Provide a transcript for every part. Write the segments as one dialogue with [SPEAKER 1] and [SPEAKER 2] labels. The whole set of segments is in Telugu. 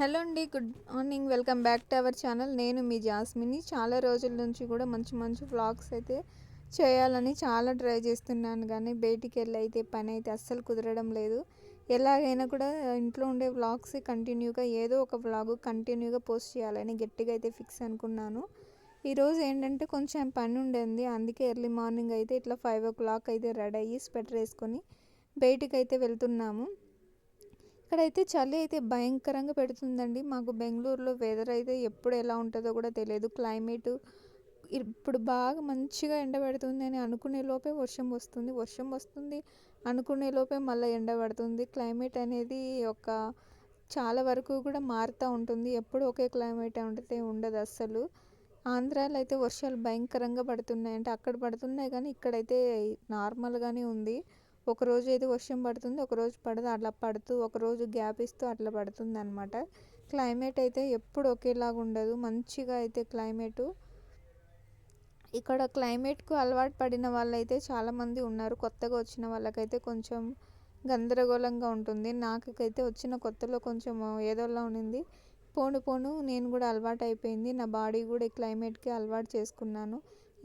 [SPEAKER 1] హలో అండి good morning. Welcome back to our channel. నేను మీ జాస్మిని. చాలా రోజుల నుంచి కూడా మంచి మంచి వ్లాగ్స్ అయితే చేయాలని చాలా ట్రై చేస్తున్నాను. కానీ బయటికి వెళ్ళి అయితే పని అయితే అస్సలు కుదరడం లేదు. ఎలాగైనా కూడా ఇంట్లో ఉండే వ్లాగ్స్ కంటిన్యూగా ఏదో ఒక వ్లాగ్ కంటిన్యూగా పోస్ట్ చేయాలని గట్టిగా అయితే ఫిక్స్ అనుకున్నాను. ఈరోజు ఏంటంటే కొంచెం పని ఉండేది. అందుకే ఎర్లీ మార్నింగ్ అయితే ఇట్లా ఫైవ్ ఓ క్లాక్ అయితే రెడీ అయ్యి స్వెటర్ వేసుకొని బయటికి అయితే వెళ్తున్నాము. ఇక్కడైతే చలి అయితే భయంకరంగా పెడుతుందండి. మాకు బెంగళూరులో వెదర్ అయితే ఎప్పుడు ఎలా ఉంటుందో కూడా తెలియదు. క్లైమేట్ ఇప్పుడు బాగా మంచిగా ఎండ పెడుతుంది అని అనుకునే లోపే వర్షం వస్తుంది. వర్షం వస్తుంది అనుకునే లోపే మళ్ళీ ఎండ పడుతుంది. క్లైమేట్ అనేది ఒక చాలా వరకు కూడా మారుతూ ఉంటుంది. ఎప్పుడు ఒకే క్లైమేట్ ఉంటే ఉండదు అస్సలు. ఆంధ్రాలో అయితే వర్షాలు భయంకరంగా పడుతున్నాయి. అంటే అక్కడ పడుతున్నాయి కానీ ఇక్కడైతే నార్మల్గానే ఉంది. ఒకరోజు అయితే వర్షం పడుతుంది ఒకరోజు పడదు అట్లా పడుతూ ఒకరోజు గ్యాప్ ఇస్తూ అట్లా పడుతుంది అనమాట క్లైమేట్ అయితే ఎప్పుడు ఒకేలాగా ఉండదు మంచిగా అయితే క్లైమేటు ఇక్కడ క్లైమేట్కు అలవాటు పడిన వాళ్ళైతే చాలామంది ఉన్నారు. కొత్తగా వచ్చిన వాళ్ళకైతే కొంచెం గందరగోళంగా ఉంటుంది. నాకైతే వచ్చిన కొత్తలో కొంచెం ఏదోలా ఉండింది. పోను పోను నేను కూడా అలవాటు అయిపోయింది. నా బాడీ కూడా ఈ క్లైమేట్కి అలవాటు చేసుకున్నాను.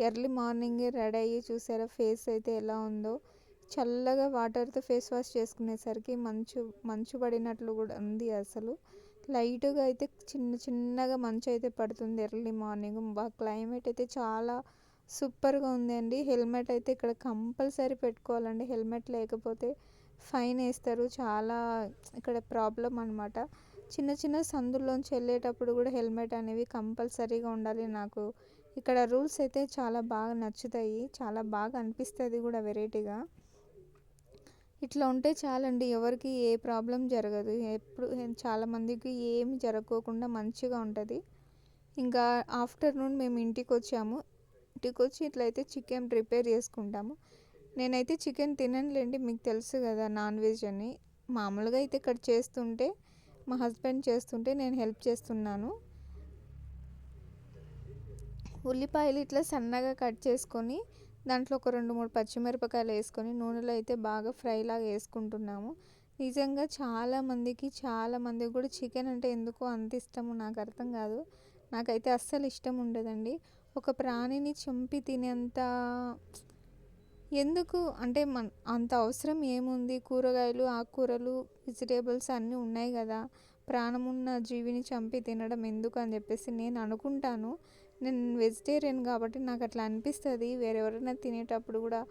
[SPEAKER 1] ఎర్లీ మార్నింగే రెడీ అయ్యి చూసారా ఫేస్ అయితే ఎలా ఉందో. చల్లగా వాటర్తో ఫేస్ వాష్ చేసుకునేసరికి మంచు మంచు పడినట్లు కూడా ఉంది అసలు. లైట్గా అయితే చిన్న చిన్నగా మంచు అయితే పడుతుంది ఎర్లీ మార్నింగ్. బా క్లైమేట్ అయితే చాలా సూపర్గా ఉందండి. హెల్మెట్ అయితే ఇక్కడ కంపల్సరీ పెట్టుకోవాలండి. హెల్మెట్ లేకపోతే ఫైన్ వేస్తారు. చాలా ఇక్కడ ప్రాబ్లం అనమాట చిన్న చిన్న సందుల్లోంచి వెళ్ళేటప్పుడు కూడా హెల్మెట్ అనేవి కంపల్సరీగా ఉండాలి నాకు. ఇక్కడ రూల్స్ అయితే చాలా బాగా నచ్చుతాయి. చాలా బాగా అనిపిస్తుంది కూడా వెరైటీగా. ఇట్లా ఉంటే చాలండి. ఎవరికి ఏ ప్రాబ్లం జరగదు. ఎప్పుడు చాలామందికి ఏమి జరగకోకుండా మంచిగా ఉంటుంది. ఇంకా ఆఫ్టర్నూన్ మేము ఇంటికి వచ్చాము. ఇంటికి వచ్చి ఇట్లయితే చికెన్ ప్రిపేర్ చేసుకుంటాము. నేనైతే చికెన్ తిననులేండి మీకు తెలుసు కదా నాన్ వెజ్ అని. మామూలుగా అయితే ఇక్కడ చేస్తుంటే మా హస్బెండ్ చేస్తుంటే నేను హెల్ప్ చేస్తున్నాను. ఉల్లిపాయలు ఇట్లా సన్నగా కట్ చేసుకొని దాంట్లో ఒక రెండు మూడు పచ్చిమిరపకాయలు వేసుకొని నూనెలో అయితే బాగా ఫ్రైలాగా వేసుకుంటున్నాము. నిజంగా చాలామందికి చాలామందికి కూడా చికెన్ అంటే ఎందుకో అంత ఇష్టము నాకు అర్థం కాదు. నాకైతే అస్సలు ఇష్టం ఉండదండి. ఒక ప్రాణిని చంపి తినేంత ఎందుకు? అంటే మన అంత అవసరం ఏముంది? కూరగాయలు ఆకుకూరలు వెజిటేబుల్స్ అన్నీ ఉన్నాయి కదా. ప్రాణమున్న జీవిని చంపి తినడం ఎందుకు అని చెప్పేసి నేను అనుకుంటాను. నేను వెజిటేరియన్ కాబట్టి నాకు అట్లా అనిపిస్తుంది. వేరెవరైనా తినేటప్పుడు కూడా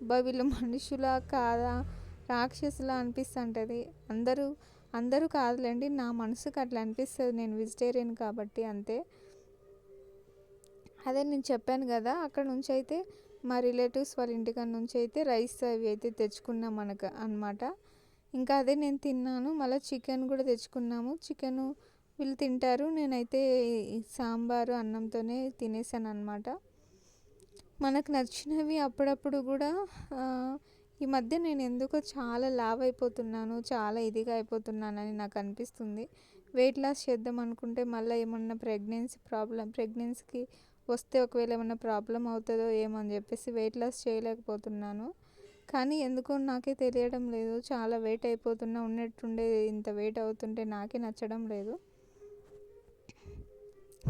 [SPEAKER 1] అబ్బా వీళ్ళు మనుషులా కాదా? రాక్షసులా అనిపిస్తుంటుంది. అందరూ అందరూ కాదులేండి నా మనసుకు అట్లా అనిపిస్తుంది. నేను వెజిటేరియన్ కాబట్టి అంతే. అదే నేను చెప్పాను కదా అక్కడ నుంచి అయితే మా రిలేటివ్స్ వాళ్ళ ఇంటికాడ నుంచి అయితే రైస్ అవి అయితే తెచ్చుకున్నాం మనకు అనమాట ఇంకా అదే నేను తిన్నాను. మళ్ళీ చికెన్ కూడా తెచ్చుకున్నాము. చికెను వీళ్ళు తింటారు. నేనైతే సాంబారు అన్నంతోనే తినేసాను అనమాట మనకు నచ్చినవి అప్పుడప్పుడు కూడా ఈ మధ్య నేను ఎందుకో చాలా లావ్ అయిపోతున్నాను చాలా ఇదిగా అయిపోతున్నానని నాకు అనిపిస్తుంది. వెయిట్ లాస్ చేద్దాం అనుకుంటే మళ్ళీ ఏమన్నా ప్రెగ్నెన్సీ ప్రాబ్లం ప్రెగ్నెన్సీకి వస్తే ఒకవేళ ఏమన్నా ప్రాబ్లం అవుతుందో ఏమో అని చెప్పేసి వెయిట్ లాస్ చేయలేకపోతున్నాను. కానీ ఎందుకో నాకే తెలియడం లేదు. చాలా వెయిట్ అయిపోతున్నా ఉన్నట్టుండే ఇంత వెయిట్ అవుతుంటే నాకే నచ్చడం లేదు.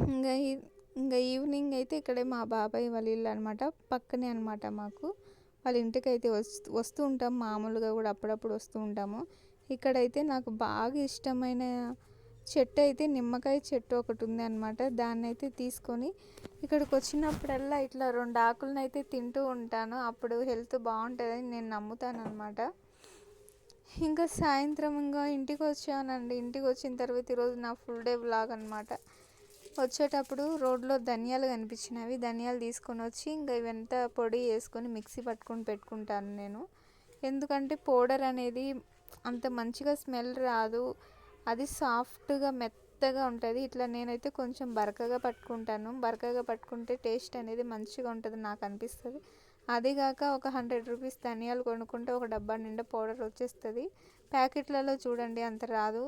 [SPEAKER 1] ఇంకా ఇంకా ఈవినింగ్ అయితే ఇక్కడే మా బాబాయ్ వాళ్ళ ఇల్లు అనమాట పక్కనే అనమాట మాకు. వాళ్ళ ఇంటికి అయితే వస్తూ వస్తూ ఉంటాం. మామూలుగా కూడా అప్పుడప్పుడు వస్తూ ఉంటాము. ఇక్కడైతే నాకు బాగా ఇష్టమైన చెట్టు అయితే నిమ్మకాయ చెట్టు ఒకటి ఉంది అనమాట దాన్ని అయితే తీసుకొని ఇక్కడికి వచ్చినప్పుడల్లా ఇట్లా రెండు ఆకులను అయితే తింటూ ఉంటాను. అప్పుడు హెల్త్ బాగుంటుందని నేను నమ్ముతాను అనమాట ఇంకా సాయంత్రం ఇంకా ఇంటికి వచ్చానండి ఇంటికి వచ్చిన తర్వాత ఈరోజు నా ఫుల్ డే బ్లాగ్ అనమాట వచ్చేటప్పుడు రోడ్లో ధనియాలు కనిపించినవి. ధనియాలు తీసుకొని వచ్చి ఇంకా ఇవంతా పొడి వేసుకొని మిక్సీ పట్టుకొని పెట్టుకుంటాను నేను. ఎందుకంటే పౌడర్ అనేది అంత మంచిగా స్మెల్ రాదు. అది సాఫ్ట్గా మెత్తగా ఉంటుంది. ఇట్లా నేనైతే కొంచెం బరకగా పట్టుకుంటాను. బరకగా పట్టుకుంటే టేస్ట్ అనేది మంచిగా ఉంటుంది నాకు అనిపిస్తుంది. అదిగాక ఒక హండ్రెడ్ రూపీస్ ధనియాలు కొనుక్కుంటే ఒక డబ్బా నిండా పౌడర్ వచ్చేస్తుంది. ప్యాకెట్లలో చూడండి అంత రాదు.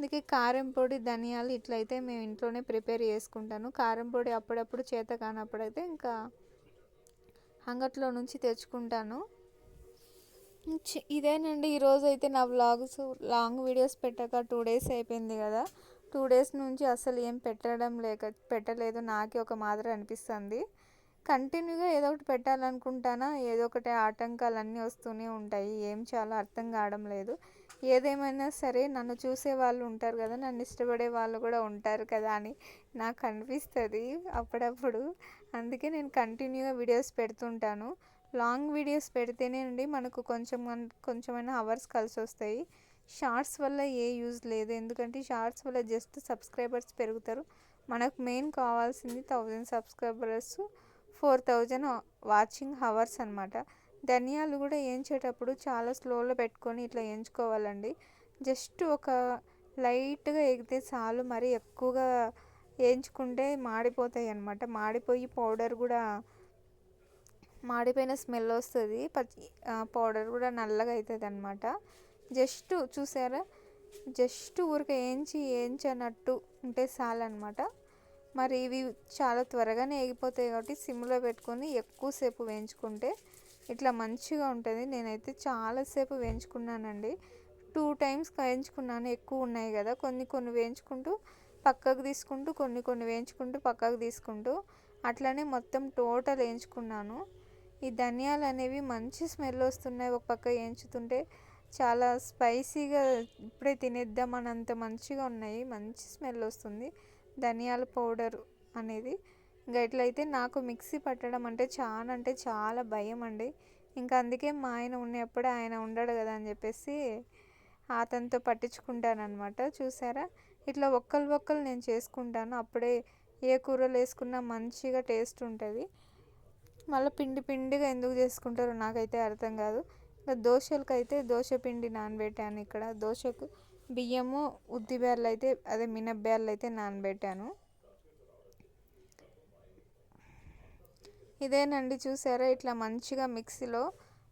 [SPEAKER 1] అందుకే కారం పొడి ధనియాలు ఇట్లయితే మేము ఇంట్లోనే ప్రిపేర్ చేసుకుంటాను. కారం పొడి అప్పుడప్పుడు చేత కానప్పుడైతే ఇంకా అంగట్లో నుంచి తెచ్చుకుంటాను. ఇదేనండి ఈరోజు అయితే నా వ్లాగ్స్ లాంగ్ వీడియోస్ పెట్టాక టూ డేస్ అయిపోయింది కదా. టూ డేస్ నుంచి అసలు ఏం పెట్టడం లేక పెట్టలేదు. నాకే ఒక మాదిరి అనిపిస్తుంది. కంటిన్యూగా ఏదో ఒకటి పెట్టాలనుకుంటానా? ఏదో ఒకటి ఆటంకాలు అన్నీ వస్తూనే ఉంటాయి. ఏం చాలా అర్థం కావడం లేదు. ఏదేమైనా సరే నన్ను చూసే వాళ్ళు ఉంటారు కదా నన్ను ఇష్టపడే వాళ్ళు కూడా ఉంటారు కదా అని నాకు అనిపిస్తుంది అప్పుడప్పుడు. అందుకే నేను కంటిన్యూగా వీడియోస్ పెడుతుంటాను. లాంగ్ వీడియోస్ పెడితేనే అండి మనకు కొంచెం కొంచెమైనా అవర్స్ కలిసి వస్తాయి. షార్ట్స్ వల్ల ఏ యూజ్ లేదు. ఎందుకంటే షార్ట్స్ వల్ల జస్ట్ సబ్స్క్రైబర్స్ పెరుగుతారు. మనకు మెయిన్ కావాల్సింది thousand subscribers four thousand watching hours అనమాట ధనియాలు కూడా వేయించేటప్పుడు చాలా స్లోలో పెట్టుకొని ఇట్లా వేయించుకోవాలండి జస్ట్ ఒక లైట్గా ఎగితే చాలు మరి ఎక్కువగా వేయించుకుంటే మాడిపోతాయి అన్నమాట మాడిపోయి పౌడర్ కూడా మాడిపోయిన స్మెల్ వస్తుంది. పచ్చి పౌడర్ కూడా నల్లగా అవుతుంది అనమాట జస్ట్ చూసారా? జస్ట్ ఊరికే వేయించి వేయించనట్టు ఉంటే చాలన్నమాట. మరి ఇవి చాలా త్వరగానే వేగిపోతాయి కాబట్టి సిమ్లో పెట్టుకొని ఎక్కువసేపు వేయించుకుంటే ఇట్లా మంచిగా ఉంటుంది. నేనైతే చాలాసేపు వేయించుకున్నానండి. Two times వేయించుకున్నాను. ఎక్కువ ఉన్నాయి కదా. కొన్ని కొన్ని వేయించుకుంటూ పక్కకు తీసుకుంటూ కొన్ని కొన్ని వేయించుకుంటూ పక్కకు తీసుకుంటూ అట్లనే మొత్తం టోటల్ వేయించుకున్నాను. ఈ ధనియాలు అనేవి మంచి స్మెల్ వస్తున్నాయి ఒక పక్క వేయించుతుంటే. చాలా స్పైసీగా ఇప్పుడే తినేద్దాం అంత మంచిగా ఉన్నాయి. మంచి స్మెల్ వస్తుంది. ధనియాల పౌడర్ అనేది. ఇంకా ఇట్లయితే నాకు మిక్సీ పట్టడం అంటే చాలా అంటే చాలా భయం అండి. ఇంకా అందుకే మా ఆయన ఉన్నప్పుడు ఆయన ఉండడు కదా అని చెప్పేసి అతనితో పట్టించుకుంటానమాట చూసారా? ఇట్లా ఒక్కరు ఒక్కరు నేను చేసుకుంటాను. అప్పుడే ఏ కూరలు వేసుకున్నా మంచిగా టేస్ట్ ఉంటుంది. మళ్ళీ పిండి పిండిగా ఎందుకు చేసుకుంటారో నాకైతే అర్థం కాదు. ఇంకా దోశలకు అయితే దోశ పిండి నానబెట్టాను ఇక్కడ. దోశకు బియ్యము ఉద్ది బేర్లు అయితే అదే మినబ్బేర్లు అయితే నానబెట్టాను. ఇదేనండి చూసారా? ఇట్లా మంచిగా మిక్సీలో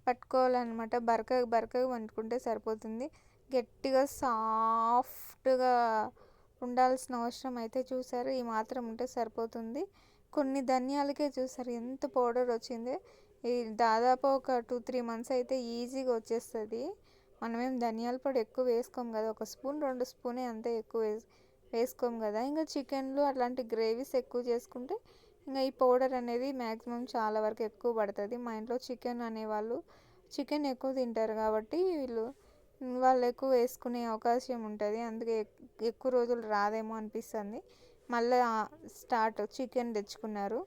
[SPEAKER 1] పట్టుకోవాలన్నమాట. బరక బరకగా వండుకుంటే సరిపోతుంది. గట్టిగా సాఫ్ట్గా ఉండాల్సిన అవసరం అయితే చూసారు? ఈ మాత్రం ఉంటే సరిపోతుంది. కొన్ని ధనియాలకే చూసారు? ఎంత పౌడర్ వచ్చింది. ఈ దాదాపు ఒక టూ త్రీ మంత్స్ అయితే ఈజీగా వచ్చేస్తుంది. మనమేం ధనియాల పొడి ఎక్కువ వేసుకోం కదా. ఒక స్పూన్ రెండు స్పూనే అంతే ఎక్కువ వేసుకోం కదా. ఇంకా చికెన్లు అట్లాంటి గ్రేవీస్ ఎక్కువ చేసుకుంటే ఇంకా ఈ పౌడర్ అనేది మ్యాక్సిమం చాలా వరకు ఎక్కువ పడుతుంది. మా ఇంట్లో చికెన్ అనేవాళ్ళు చికెన్ ఎక్కువ తింటారు కాబట్టి వీళ్ళు వాళ్ళు ఎక్కువ వేసుకునే అవకాశం ఉంటుంది. అందుకే ఎక్కువ రోజులు రాదేమో అనిపిస్తుంది. మళ్ళీ స్టార్ట్ చికెన్ తెచ్చుకున్నారు.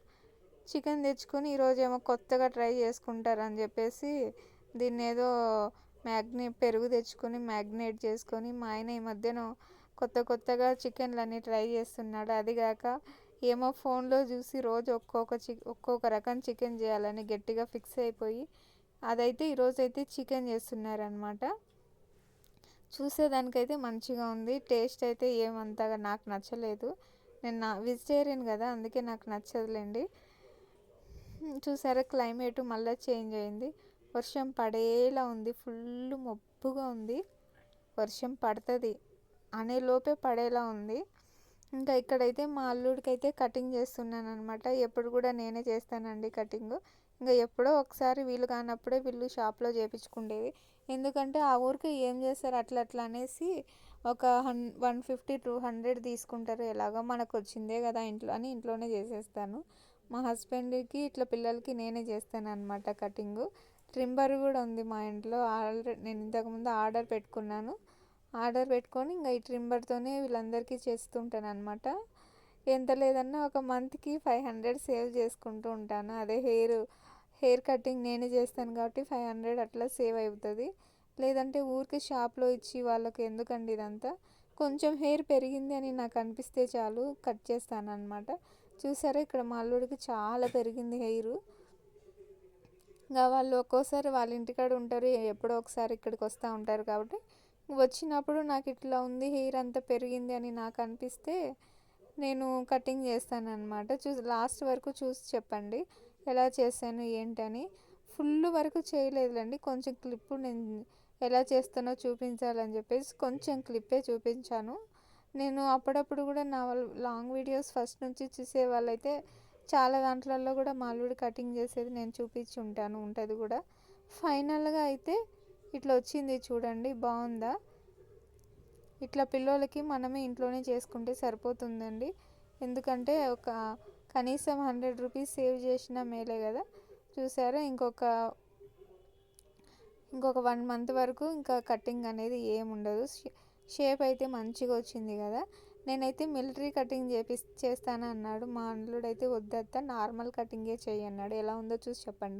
[SPEAKER 1] చికెన్ తెచ్చుకొని ఈరోజు ఏమో కొత్తగా ట్రై చేసుకుంటారు అని చెప్పేసి దీన్ని ఏదో మ్యాగ్నే పెరుగు తెచ్చుకొని మ్యాగ్నేట్ చేసుకొని మా ఆయన ఈ మధ్యన కొత్త కొత్తగా చికెన్లన్నీ ట్రై చేస్తున్నాడు. అదిగాక ఏమో ఫోన్లో చూసి రోజు ఒక్కొక్క చి ఒక్కొక్క రకం చికెన్ చేయాలని గట్టిగా ఫిక్స్ అయిపోయి అదైతే ఈరోజు అయితే చికెన్ చేస్తున్నారనమాట చూసేదానికైతే మంచిగా ఉంది. టేస్ట్ అయితే ఏమంతగా నాకు నచ్చలేదు. నేను నా వెజిటేరియన్ కదా అందుకే నాకు నచ్చదులేండి. చూసారా క్లైమేట్ మళ్ళీ చేంజ్ అయింది. వర్షం పడేలా ఉంది ఫుల్ మబ్బుగా ఉంది. వర్షం పడుతుంది అనే లోపే పడేలా ఉంది. ఇంకా ఇక్కడైతే మా అల్లుడికి అయితే కటింగ్ చేస్తున్నాను అనమాట ఎప్పుడు కూడా నేనే చేస్తానండి కటింగ్. ఇంకా ఎప్పుడో ఒకసారి వీలు కానప్పుడే వీళ్ళు షాప్లో చేయించుకుండేది ఎందుకంటే ఆ ఊరికి ఏం చేస్తారు అట్లా అట్లా అనేసి ఒక హన్ వన్ ఫిఫ్టీ టూ హండ్రెడ్ తీసుకుంటారు. ఎలాగో మనకు వచ్చిందే కదా ఇంట్లో అని ఇంట్లోనే చేసేస్తాను. మా హస్బెండ్కి ఇట్లా పిల్లలకి నేనే చేస్తాను అనమాట కటింగ్. ట్రిమ్మర్ కూడా ఉంది మా ఇంట్లో. ఆల్రెడీ నేను ఇంతకుముందు ఆర్డర్ పెట్టుకున్నాను. ఆర్డర్ పెట్టుకొని ఇంకా ఈ ట్రిమ్మర్తోనే వీళ్ళందరికీ చేస్తుంటాను అనమాట ఎంత లేదన్నా ఒక మంత్కి ఫైవ్ హండ్రెడ్ సేవ్ చేసుకుంటూ ఉంటాను. అదే హెయిర్ హెయిర్ కటింగ్ నేనే చేస్తాను కాబట్టి ఫైవ్ హండ్రెడ్ అట్లా సేవ్ అవుతుంది లేదంటే ఊరికి షాప్లో ఇచ్చి వాళ్ళకి ఎందుకండి ఇదంతా? కొంచెం హెయిర్ పెరిగింది అని నాకు అనిపిస్తే చాలు కట్ చేస్తాను అనమాట చూసారా ఇక్కడ మా అల్లుడికి చాలా పెరిగింది హెయిర్ ఇంకా వాళ్ళు ఒక్కోసారి వాళ్ళ ఇంటికాడ ఉంటారు ఎప్పుడో ఒకసారి ఇక్కడికి వస్తూ ఉంటారు కాబట్టి వచ్చినప్పుడు నాకు ఇట్లా ఉంది హెయిర్ అంతా పెరిగింది అని నాకు అనిపిస్తే నేను కటింగ్ చేస్తాను అనమాట చూసి లాస్ట్ వరకు చూసి చెప్పండి. ఎలా చేశాను ఏంటని. ఫుల్ వరకు చేయలేదులేండి. కొంచెం క్లిప్ నేను ఎలా చేస్తానో చూపించాలని చెప్పేసి కొంచెం క్లిప్పే చూపించాను. నేను అప్పుడప్పుడు కూడా నా లాంగ్ వీడియోస్ ఫస్ట్ నుంచి చూసే వాళ్ళైతే చాలా దాంట్లలో కూడా మాల్వుడి కటింగ్ చేసేది నేను చూపించి ఉంటాను ఉంటుంది కూడా. ఫైనల్గా అయితే ఇట్లా వచ్చింది చూడండి బాగుందా? ఇట్లా పిల్లోలకి మనమే ఇంట్లోనే చేసుకుంటే సరిపోతుందండి. ఎందుకంటే ఒక కనీసం హండ్రెడ్ రూపీస్ సేవ్ చేసిన మేలే కదా. చూసారా? ఇంకొక ఇంకొక వన్ మంత్ వరకు ఇంకా కటింగ్ అనేది ఏముండదు షేప్ అయితే మంచిగా వచ్చింది కదా. నేనైతే మిలిటరీ కటింగ్ చేపి చేస్తాను అన్నాడు మా అల్లుడు అయితే వద్దత్త నార్మల్ కటింగే చేయన్నాడు ఎలా ఉందో చూసి చెప్పండి.